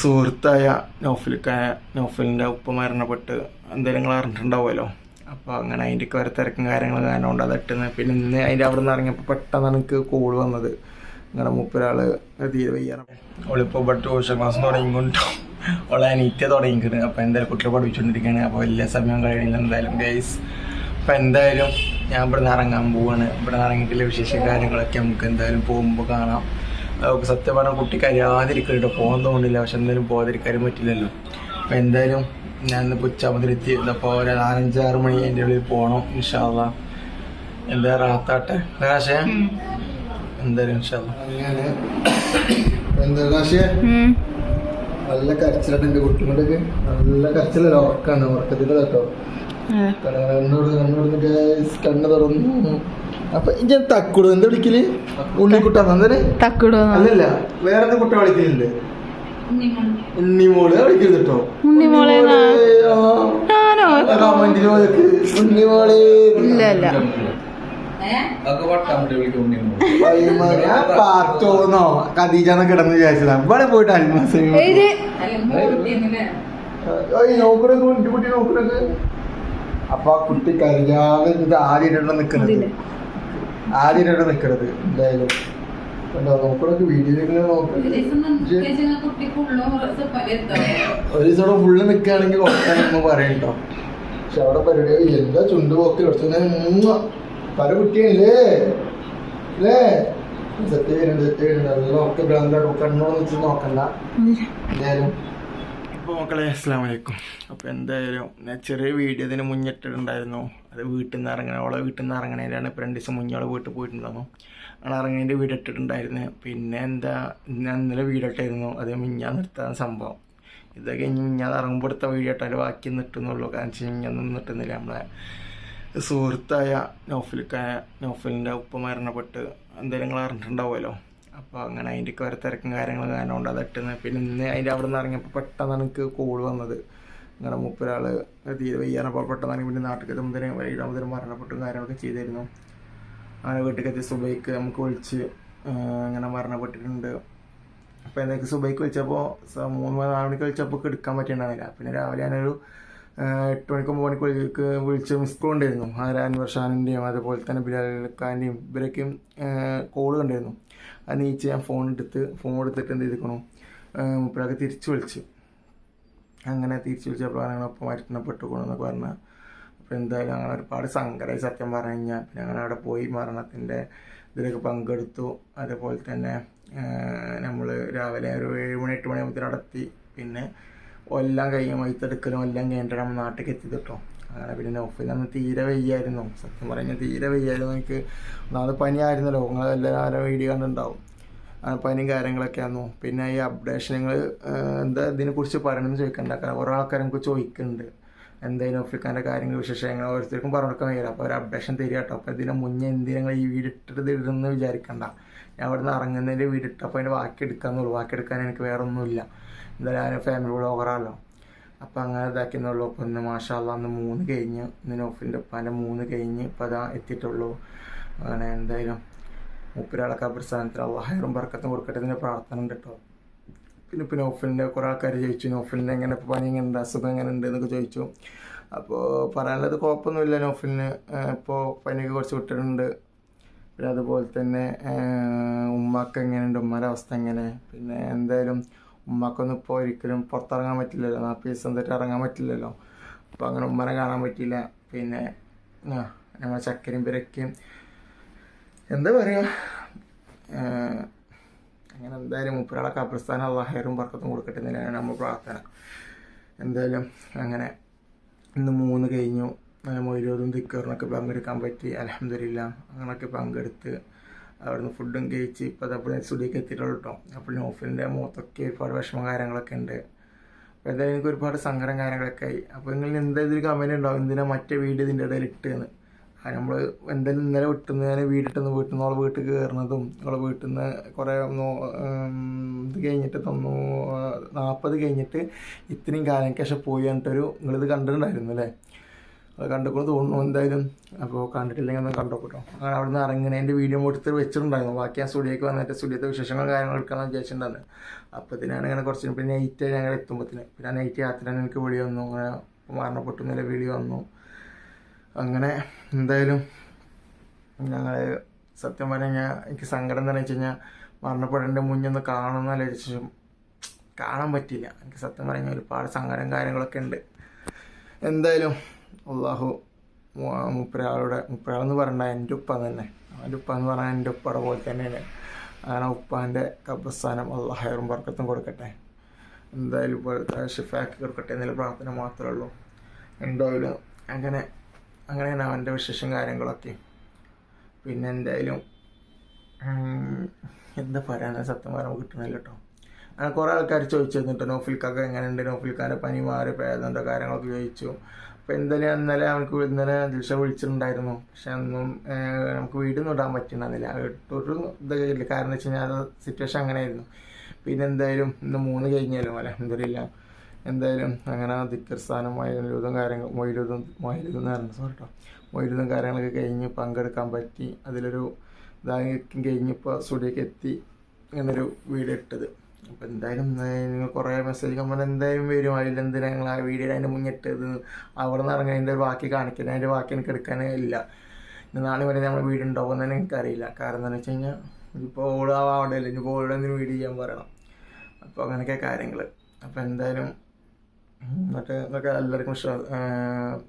സുഹൃത്തായ നൗഫലിക്കായ നൗഫലിന്റെ ഉപ്പ മരണപ്പെട്ട് എന്തെങ്കിലും നിങ്ങൾ അറിഞ്ഞിട്ടുണ്ടാവുമല്ലോ? അപ്പോൾ അങ്ങനെ അതിന്റെ ഒക്കെ ഒരു തിരക്കും കാര്യങ്ങളും കാരണം കൊണ്ട് അത് ഇട്ടുന്നത് പിന്നെ ഇന്ന് അതിന്റെ അവിടെ നിന്ന് ഇറങ്ങിയപ്പോൾ പെട്ടെന്ന് എനിക്ക് കോൾ വന്നത്. നിങ്ങളുടെ മൂപ്പരാൾ തീരെ വയ്യാണ്. അവളിപ്പോൾ ഇവിടെ ട്യൂഷൻ ക്ലാസ് തുടങ്ങിക്കൊണ്ടോ അവളെ അനീറ്റ തുടങ്ങിക്കുന്നത് അപ്പോൾ എന്തായാലും കുട്ടികളെ പഠിപ്പിച്ചുകൊണ്ടിരിക്കുകയാണ്. അപ്പോൾ വലിയ സമയം കഴിയുന്നില്ല എന്തായാലും ഗൈസ് അപ്പം എന്തായാലും ഞാൻ ഇവിടെ നിന്ന് ഇറങ്ങാൻ പോവാണ്. ഇവിടെ നിന്ന് ഇറങ്ങിയിട്ടുള്ള വിശേഷ കാര്യങ്ങളൊക്കെ നമുക്ക് എന്തായാലും പോകുമ്പോൾ കാണാം. സത്യം പറഞ്ഞാൽ കുട്ടി കരയാതിരിക്കട്ടോ പോകാൻ തോന്നില്ല പക്ഷെ എന്തായാലും പോകാതിരിക്കാനും പറ്റില്ലല്ലോ. അപ്പം എന്തായാലും ഞാൻ ഇന്ന് ഉച്ചാമതിലെത്തി അപ്പോൾ ഒരു നാലഞ്ചാറ് മണി എന്റെ ഉള്ളിൽ പോകണം ഇൻഷാല്ല എന്താ റാത്താട്ടെ? കാശേ? എന്തായാലും ഇൻഷാല്ല എന്താ നല്ല കരച്ചിലാണ് എന്റെ കുട്ടികളുടെ നല്ല കരച്ചിലല്ല? ഉറക്കാണ്. ഉറക്കത്തിന്റെ കേട്ടോ? കണ്ണോട് കണ്ണോട് കണ്ണ് തുറന്നു അപ്പൊ ഞാൻ തക്കുടു? എന്താ വിളിക്കൽ? ഉണ്ണിക്കുട്ട തക്കുടു അല്ലല്ല വേറെ കുട്ട വിളിക്കലുണ്ട്? ഉണ്ണിമോൾ വിളിക്കരുത് കേട്ടോ ഉണ്ണിമോളെ ഉണ്ണിമോളെ ഇല്ല ഇല്ല. ഞാൻ പാത്തോന്നോ? കദീജാന്ന് കിടന്ന് വിചാരിച്ചതാ. ഇവിടെ പോയിട്ട് അൽമാസ് നോക്കണൊക്കെ കുട്ടി നോക്കണൊക്കെ അപ്പൊ ആ കുട്ടി കരയാതെ ആദ്യം നിക്കുന്നത് ആദ്യമായിട്ടാണ് നിക്കണത് എന്തായാലും. കണ്ടോ നോക്കണൊക്കെ ഒരു ദിവസം ഫുള്ള് നിൽക്കുകയാണെങ്കിൽ പറയട്ടോ പക്ഷെ അവിടെ പരിപാടി എന്താ ചുണ്ട് പോക്കി കുറച്ചു പല കുട്ടിയല്ലേ അല്ലേ? ചെയ്യുന്നുണ്ട് അതെല്ലാം ഒക്കെ ബ്രാൻഡാണ് കണ്ണോന്ന് വെച്ച് നോക്കണ്ട. എന്തായാലും അപ്പോൾ മക്കളെ അസ്സാം വലൈക്കും അപ്പോൾ എന്തായാലും ചെറിയ വീഡിയോ ഇതിന് മുന്നിട്ടിട്ടുണ്ടായിരുന്നു. അത് വീട്ടിൽ നിന്ന് ഇറങ്ങണ അവളെ വീട്ടിൽ നിന്ന് ഇറങ്ങണേലാണ് ഇപ്പോൾ രണ്ട് ദിവസം മുന്നേ അവളെ വീട്ടിൽ പോയിട്ടുണ്ടായിരുന്നു. അങ്ങനെ ഇറങ്ങണേന്റെ വീഡിയോ ഇട്ടിട്ടുണ്ടായിരുന്നു. പിന്നെ എന്താ ഞാൻ ഇന്നലെ വീഡിയോ ഇട്ടായിരുന്നു. അത് മിഞ്ഞാൻ നിർത്താൻ സംഭവം. ഇതൊക്കെ ഇനി മിഞ്ഞാൻ ഇറങ്ങുമ്പോൾ എടുത്ത വീഡിയോ ഇട്ടാൽ ബാക്കി നിട്ടുന്നുള്ളൂ കാരണം വെച്ചാൽ മിഞ്ഞാന്നും നിട്ടുന്നില്ല നമ്മളെ സുഹൃത്തായ നോഫിലിക്കായ നോഫലിന്റെ ഉപ്പ മരണപ്പെട്ട്. എന്തായാലും നിങ്ങൾ അറിഞ്ഞിട്ടുണ്ടാവുമല്ലോ. അപ്പോൾ അങ്ങനെ അതിന്റെ കുറെ തിരക്കും കാര്യങ്ങളും കാരണം കൊണ്ട് അത് ഇട്ടുന്നത് പിന്നെ ഇന്ന് അതിന്റെ അവിടെ നിന്ന് ഇറങ്ങിയപ്പോൾ പെട്ടെന്നാണ് എനിക്ക് കോൾ വന്നത്. അങ്ങനെ മൂപ്പരാൾ തീരെ വയ്യാനപ്പോൾ പെട്ടെന്നാണ് പിന്നെ നാട്ടിൽ എത്തുമ്പോഴത്തേനും മുതലും മരണപ്പെട്ടും കാര്യങ്ങളൊക്കെ ചെയ്തിരുന്നു. അങ്ങനെ വീട്ടിലേക്ക് എത്തി സുബൈക്ക് നമുക്ക് വിളിച്ച് അങ്ങനെ മരണപ്പെട്ടിട്ടുണ്ട്. അപ്പോൾ എന്തൊക്കെ സുബൈക്ക് വിളിച്ചപ്പോൾ മൂന്ന് നാല് മണിക്ക് വിളിച്ചപ്പോൾ എടുക്കാൻ പറ്റിയിട്ടുണ്ടായിരുന്നില്ല. പിന്നെ രാവിലെ ഞാനൊരു എട്ട് മണിക്ക് മണിക്കൂർക്ക് മണിക്ക് വിളിച്ച് മിസ് കോൾ ഉണ്ടായിരുന്നു. ആര് അൻവർ ഷാനിന്റെയും അതുപോലെ തന്നെ ബിലാൽ ഇവരൊക്കെയും കോൾ കണ്ടായിരുന്നു. അത് നീച്ച് ഞാൻ ഫോൺ എടുത്ത് ഫോൺ എടുത്തിട്ട് എന്ത് ചെയ്തിരിക്കണു? മുപ്പഴൊക്കെ തിരിച്ചു വിളിച്ച്. അങ്ങനെ തിരിച്ചു വിളിച്ചപ്പോഴാണ് അങ്ങനെ ഒപ്പം മരണപ്പെട്ടുകൊണ്ടു എന്നൊക്കെ പറഞ്ഞാൽ അപ്പോൾ എന്തായാലും അങ്ങനെ ഒരുപാട് സങ്കടമായി സത്യം പറഞ്ഞു കഴിഞ്ഞാൽ പിന്നെ അങ്ങനെ അവിടെ പോയി മരണത്തിന്റെ ഇതിലൊക്കെ പങ്കെടുത്തു. അതുപോലെ തന്നെ നമ്മൾ രാവിലെ ഒരു ഏഴ് മണി എട്ട് മണിയാകുമ്പോൾ നടത്തി പിന്നെ എല്ലാം കഴിയും മൈത്തെടുക്കലും എല്ലാം കഴിഞ്ഞിട്ട് നമ്മൾ നാട്ടിലേക്ക് എത്തി കേട്ടോ അങ്ങനെ പിന്നെ നൗഫിൽ അന്ന് തീരെ വയ്യായിരുന്നു. സത്യം പറഞ്ഞാൽ തീരെ വയ്യായിരുന്നു എനിക്ക്. ഒന്നാമത് പനിയായിരുന്നല്ലോ. നിങ്ങൾ എല്ലാവരും വീഡിയോ കണ്ടുണ്ടാവും പനിയും കാര്യങ്ങളൊക്കെ ആയിരുന്നു. പിന്നെ ഈ അപ്ഡേഷനുകൾ എന്താ ഇതിനെക്കുറിച്ച് പറയണമെന്ന് ചോദിക്കണ്ട. കാരണം ഓരോ ആൾക്കാർ നമുക്ക് ചോദിക്കുന്നുണ്ട് എന്തായാലും ആഫ്രിക്കാന്റെ കാര്യങ്ങൾ വിശേഷങ്ങൾ ഓരോരുത്തർക്കും പറഞ്ഞു കൊടുക്കാൻ കഴിയില്ല. അപ്പോൾ ഒരു അപ്ഡേഷൻ തരിക കേട്ടോ അപ്പോൾ ഇതിനെ മുന്നേ എന്തിനാ ഈ വീട് ഇട്ടിട്ട് ഇടുന്നു വിചാരിക്കണ്ട. ഞാൻ അവിടെ നിന്ന് ഇറങ്ങുന്നതിന്റെ വീട് ഇട്ടപ്പോൾ അതിന്റെ ബാക്കി എടുക്കാന്നുള്ളൂ ബാക്കി എടുക്കാൻ എനിക്ക് വേറെ ഒന്നുമില്ല എന്തായാലും ഞാൻ ഫാമിലി ബ്ലോഗറാണല്ലോ അപ്പോൾ അങ്ങനെ ഇതാക്കുന്നുള്ളൂ അപ്പോൾ ഇന്ന് മാഷാല്ല അന്ന് മൂന്ന് കഴിഞ്ഞ് ഇന്ന് നോഫിന്റെ ഉപ്പാന്റെ മൂന്ന് കഴിഞ്ഞ് ഇപ്പോൾ അതാ എത്തിയിട്ടുള്ളൂ. അങ്ങനെ എന്തായാലും മുപ്പരാളെ കബർസ്ഥാനത്തിൽ അള്ളാഹൈറും പറക്കത്തും കൊടുക്കട്ടെ ഇതിന്റെ പ്രാർത്ഥന ഉണ്ട് കേട്ടോ. പിന്നെ ഇപ്പോൾ നോഫിലിന്റെ കുറേ ആൾക്കാർ ചോദിച്ചു നോഫിലിന്റെ എങ്ങനെ ഇപ്പോൾ പനി എങ്ങനെ ഉണ്ട് അസുഖം എങ്ങനെ ഉണ്ട് എന്നൊക്കെ ചോദിച്ചു. അപ്പോൾ പറയാനുള്ളത് കുഴപ്പമൊന്നുമില്ല നോഫിലിന്. ഇപ്പോൾ പനിയൊക്കെ കുറച്ച് വിട്ടിട്ടുണ്ട്. പിന്നെ അതുപോലെ തന്നെ ഉമ്മാക്ക് എങ്ങനെയുണ്ട്? ഉമ്മാരുടെ അവസ്ഥ എങ്ങനെ? പിന്നെ എന്തായാലും ഉമ്മാക്കൊന്നും ഇപ്പോൾ ഒരിക്കലും പുറത്തിറങ്ങാൻ പറ്റില്ലല്ലോ. നാൽപ്പത് ദിവസം തൊട്ട് ഇറങ്ങാൻ പറ്റില്ലല്ലോ. അപ്പോൾ അങ്ങനെ ഉമ്മനെ കാണാൻ പറ്റിയില്ല. പിന്നെ നമ്മളെ ചക്കരയും പിരക്കയും. എന്താ പറയുക അങ്ങനെ എന്തായാലും മുപ്പരാളെ കബ്രസ്ഥാനം അള്ളാഹേറും വർക്കത്തും കൊടുക്കട്ടെ എന്നതിനാണ് നമ്മൾ പ്രാർത്ഥന. എന്തായാലും അങ്ങനെ ഇന്ന് മൂന്ന് കഴിഞ്ഞു. മൊയ്രോതും ദിക്കറിനൊക്കെ പങ്കെടുക്കാൻ പറ്റി. അലഹമില്ല അങ്ങനെയൊക്കെ പങ്കെടുത്ത് അവിടുന്ന് ഫുഡും കഴിച്ച് ഇപ്പോൾ അതപ്പോൾ സ്റ്റുഡിയൊക്കെ എത്തിയിട്ടുള്ളൂ കേട്ടോ അപ്പോൾ നോഫിലിന്റെ മുഖത്തൊക്കെ ഒരുപാട് വിഷമ കാര്യങ്ങളൊക്കെ ഉണ്ട്. അപ്പോൾ എന്തായാലും എനിക്ക് ഒരുപാട് സങ്കടം കാര്യങ്ങളൊക്കെ ആയി. അപ്പോൾ നിങ്ങൾ എന്തായാലും കമന്റ് ഉണ്ടാവും എന്തിനാ മറ്റേ വീട് ഇതിന്റെ ഇടയിൽ ഇട്ടെന്ന്? നമ്മൾ എന്തായാലും ഇന്നലെ വിട്ടുന്ന ഞാൻ വീട്ടിൽ നിന്ന് വീട്ടിൽ കയറുന്നതും അവളെ വീട്ടിൽ നിന്ന് കുറേ ഇത് കഴിഞ്ഞിട്ട് തൊണ്ണൂ നാൽപ്പത് കഴിഞ്ഞിട്ട് ഇത്രയും കാലം ശേഷം പോയി പറഞ്ഞിട്ടൊരു നിങ്ങളിത് കണ്ടിട്ടുണ്ടായിരുന്നു അല്ലേ അത് കണ്ടുകൊണ്ട് തോന്നുന്നു എന്തായാലും. അപ്പോൾ കണ്ടിട്ടില്ലെങ്കിൽ ഒന്ന് കണ്ടോട്ടോ അങ്ങനെ അവിടെ നിന്ന് ഇറങ്ങണേന്റെ വീഡിയോ എടുത്ത് വെച്ചിട്ടുണ്ടായിരുന്നു. ബാക്കി ഞാൻ സ്റ്റുഡിയോക്ക് വന്നിട്ട് സ്റ്റുഡിയോത്തെ വിശേഷങ്ങളും കാര്യങ്ങളും എടുക്കാമെന്ന് വിചാരിച്ചിട്ടുണ്ടായിരുന്നു. അപ്പത്തിനാണ് ഇങ്ങനെ കുറച്ച് പിന്നെ നൈറ്റ് ഞങ്ങൾ എത്തുമ്പോഴത്തിന് പിന്നെ നൈറ്റ് യാത്ര എനിക്ക് വിളി വന്നു. അങ്ങനെ മരണപ്പെട്ടു വിളി വന്നു. അങ്ങനെ എന്തായാലും ഞങ്ങൾ സത്യം പറഞ്ഞാൽ എനിക്ക് സങ്കടം എന്താണെന്ന് വെച്ച് കഴിഞ്ഞാൽ മരണപ്പെടേണ്ട മുന്നൊന്ന് കാണുന്ന ലക്ഷ്യം കാണാൻ പറ്റിയില്ല. എനിക്ക് സത്യം പറഞ്ഞാൽ ഒരുപാട് സങ്കടം കാര്യങ്ങളൊക്കെ ഉണ്ട്. എന്തായാലും അള്ളാഹു മുപ്പരാളുടെ മുപ്പരാളെന്ന് പറഞ്ഞാൽ എന്റെ ഉപ്പ തന്നെ. അവന്റെ ഉപ്പ എന്ന് പറഞ്ഞാൽ എന്റെ ഉപ്പയുടെ പോലെ തന്നെയാണ്. അങ്ങനെ ഉപ്പാന്റെ കബ്രസ്ഥാനം അള്ളാഹയറും വർക്കത്തും കൊടുക്കട്ടെ. എന്തായാലും ഇപ്പോൾ ഷിഫാക്കി കൊടുക്കട്ടെ എന്നുള്ള പ്രാർത്ഥന മാത്രമേ ഉള്ളൂ. എന്തായാലും അങ്ങനെ അങ്ങനെയാണ് അവന്റെ വിശേഷം കാര്യങ്ങളൊക്കെ. പിന്നെ എന്തായാലും എന്താ പറയുക സത്യം പറയാൻ കിട്ടുന്നില്ല കേട്ടോ അങ്ങനെ കുറേ ആൾക്കാർ ചോദിച്ചു നോഫിൽക്കൊക്കെ എങ്ങനെയുണ്ട്? നോഫിൽക്കാന്റെ പനി മാറി പേദന്റെ കാര്യങ്ങളൊക്കെ ചോദിച്ചു. അപ്പോൾ എന്തായാലും ഇന്നലെ നമുക്ക് ഇന്നലെ ദിൽഷ വിളിച്ചിട്ടുണ്ടായിരുന്നു. പക്ഷെ ഏഹ്, നമുക്ക് വീടൊന്നും ഇടാൻ പറ്റുന്നില്ല ഒരു ഇല്ല കാരണം വെച്ച് കഴിഞ്ഞാൽ അത് സിറ്റുവേഷൻ അങ്ങനെയായിരുന്നു. പിന്നെ എന്തായാലും ഇന്ന് മൂന്ന് കഴിഞ്ഞാലും അലഹമില്ല എന്തായാലും അങ്ങനെ ദിക്കർസ്ഥാനം സ്ഥാനം മൊയിലൂതും കാര്യങ്ങൾ മൊയിലൂതും മൊയിലൂതും എന്ന് പറഞ്ഞു കേട്ടോ മൊയിലൂതും കാര്യങ്ങളൊക്കെ കഴിഞ്ഞ് പങ്കെടുക്കാൻ പറ്റി. അതിലൊരു ഇതായി കഴിഞ്ഞപ്പോൾ സ്റ്റുഡിയോക്ക് എത്തി. ഇങ്ങനൊരു വീഡിയോ ഇട്ടത്. അപ്പോൾ എന്തായാലും നിങ്ങൾ കുറേ മെസ്സേജ് കമ്പനി എന്തായാലും വരും. അതിൽ എന്തിനാ ഞങ്ങൾ ആ വീഡിയോ അതിന്റെ മുന്നിട്ടത് അവിടെ നിന്ന് ഇറങ്ങി അതിന്റെ ബാക്കി കാണിക്കുന്നത് അതിന്റെ ബാക്കി എനിക്ക് എടുക്കാനേ ഇല്ല. നാളെ വരെ നമ്മൾ വീട് ഉണ്ടാവും തന്നെ എനിക്കറിയില്ല കാരണം എന്താണെന്ന് വെച്ച് കഴിഞ്ഞാൽ ഇപ്പോൾ ഓടാവാണ്ടല്ലോ ഇനിയിപ്പോൾ ഓടാൻ വീഡിയോ ചെയ്യാൻ പറയണം. അപ്പോൾ അങ്ങനെയൊക്കെ കാര്യങ്ങൾ അപ്പോൾ എന്തായാലും എന്നിട്ട് ഇതൊക്കെ എല്ലാവർക്കും ഇഷ്ടം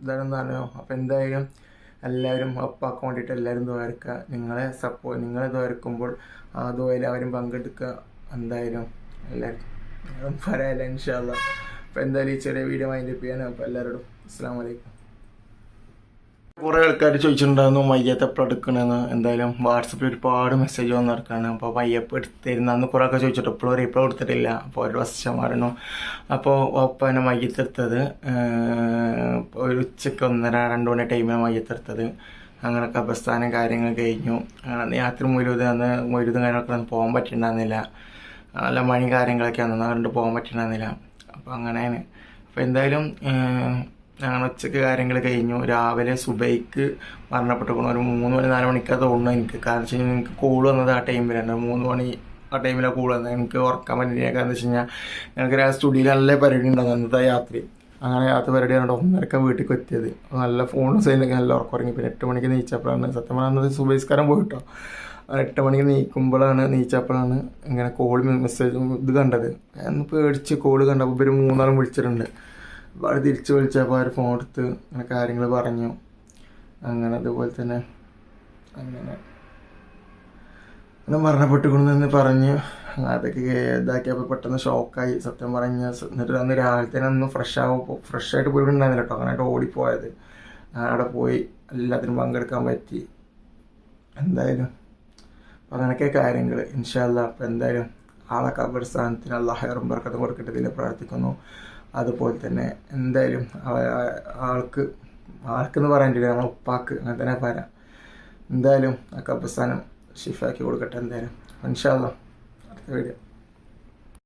ഇതാണെന്ന് അപ്പോൾ എന്തായാലും എല്ലാവരും ഒപ്പാക്കാൻ വേണ്ടിയിട്ട് എല്ലാവരും ദ്വാരക്കുക നിങ്ങളെ സപ്പോർട്ട് നിങ്ങളെ ദ്വാരക്കുമ്പോൾ ആ ദ്വയിൽ അവരും പങ്കെടുക്കുക. എന്തായാലും എല്ലാവരും പറയാല്ല ഇൻഷാല്ല അപ്പൊ എന്തായാലും ഈ ചെറിയ വീഡിയോ മൈൻഡ് ചെയ്യാൻ അപ്പോൾ എല്ലാവരോടും അസ്സാം വലൈക്കും കുറേ ആൾക്കാർ ചോദിച്ചിട്ടുണ്ടായിരുന്നു മയ്യത്ത് എപ്പോൾ എടുക്കണമെന്ന് എന്തായാലും വാട്സപ്പിൽ ഒരുപാട് മെസ്സേജ് വന്ന് നടക്കുകയാണ് അപ്പോൾ മയ്യപ്പ് എടുത്തിരുന്ന? അന്ന് കുറേ ഒക്കെ ചോദിച്ചിട്ട് ഇപ്പോഴും റീപ്ലൈ കൊടുത്തിട്ടില്ല അപ്പോൾ ഒരു മാറുന്നു. അപ്പോൾ ഒപ്പനെ മയ്യത്ത് എടുത്തത്. ഏഹ്, ഒരു ഉച്ചയ്ക്ക് ഒന്നര രണ്ട് മണി ടൈമിന് മയ്യത്ത് എടുത്തത്. അങ്ങനെ കബസ്ഥാനം കാര്യങ്ങൾ കഴിഞ്ഞു. അങ്ങനെ രാത്രി മുരുത് അന്ന് മുരുതും കാര്യങ്ങളൊക്കെ പോകാൻ പറ്റിയിട്ടുണ്ടായിരുന്നില്ല. നല്ല മഴയും കാര്യങ്ങളൊക്കെ അന്ന് കണ്ട് പോകാൻ പറ്റണമെന്നില്ല അപ്പോൾ അങ്ങനെ അപ്പോൾ എന്തായാലും ഞങ്ങൾ ഉച്ചയ്ക്ക് കാര്യങ്ങൾ കഴിഞ്ഞു. രാവിലെ സുബൈക്ക് മരണപ്പെട്ടുകൊണ്ട് ഒരു മൂന്ന് മണി നാല് മണിക്കാണ് തോന്നുന്നു എനിക്ക്. കാരണം വെച്ച് കഴിഞ്ഞാൽ എനിക്ക് കോൾ വന്നത് ആ ടൈമിൽ ടൈമിലാണ് മൂന്ന് മണി ആ ടൈമിലാണ് കോൾ വന്നത്. എനിക്ക് ഉറക്കാൻ പറ്റില്ല കാരണം വെച്ച് കഴിഞ്ഞാൽ ഞങ്ങൾക്ക് ആ സ്റ്റുഡിയോയിൽ നല്ല പരിപാടി ഉണ്ടാകും അന്നത്തെ രാത്രി. അങ്ങനെ രാത്രി പരിപാടി ഒന്നരക്ക വീട്ടിൽ എത്തിയത്. നല്ല ഫോൺ സൈഡിലൊക്കെ നല്ല ഉറക്കം ഉറങ്ങി. പിന്നെ എട്ട് മണിക്ക് നീച്ചപ്പോഴാണ് സത്യം പറഞ്ഞാൽ സുബൈസ്കാരം പോയിട്ടോ എട്ട് മണിക്ക് നീക്കുമ്പോഴാണ് നീച്ചപ്പോഴാണ് ഇങ്ങനെ കോൾ മെസ്സേജ് ഇത് കണ്ടത്. എന്ന് പേടിച്ച് കോൾ കണ്ടപ്പോൾ ഇവർ മൂന്നാളും വിളിച്ചിട്ടുണ്ട്. അപ്പോൾ അവർ തിരിച്ച് വിളിച്ചപ്പോൾ അവർ ഫോൺ എടുത്ത് അങ്ങനെ കാര്യങ്ങൾ പറഞ്ഞു. അങ്ങനെ അതുപോലെ തന്നെ അങ്ങനെ അങ്ങനെ മരണപ്പെട്ടുകൊണ്ടെന്ന് പറഞ്ഞ് അതൊക്കെ ഇതാക്കിയപ്പോൾ പെട്ടെന്ന് ഷോക്കായി സത്യം പറഞ്ഞ എന്നിട്ട് അന്ന് രാവിലെ തന്നെ ഒന്ന് ഫ്രഷ് ആവുമ്പോൾ ഫ്രഷ് ആയിട്ട് പോയി ഉണ്ടായിരുന്നില്ല കേട്ടോ. അങ്ങനെ ഓടിപ്പോയത്. അവിടെ പോയി എല്ലാത്തിനും പങ്കെടുക്കാൻ പറ്റി. എന്തായാലും അപ്പം അങ്ങനെയൊക്കെ കാര്യങ്ങൾ ഇൻഷാല്ല അപ്പം എന്തായാലും ആളെ കബർസ്ഥാനത്തിന് അള്ളാഹറും ബർക്കത്തും കൊടുക്കട്ടെ ഇതിൽ പ്രാർത്ഥിക്കുന്നു. അതുപോലെ തന്നെ എന്തായാലും ആൾക്ക് ആൾക്കെന്ന് പറയാൻ പറ്റില്ല നമ്മളെ ഉപ്പാക്ക് അങ്ങനെ തന്നെ പറയാം. എന്തായാലും ആ കബർസ്ഥാനം ഷിഫാക്കി കൊടുക്കട്ടെ എന്തായാലും. ഇൻഷാല്ല അടുത്ത വീഡിയോ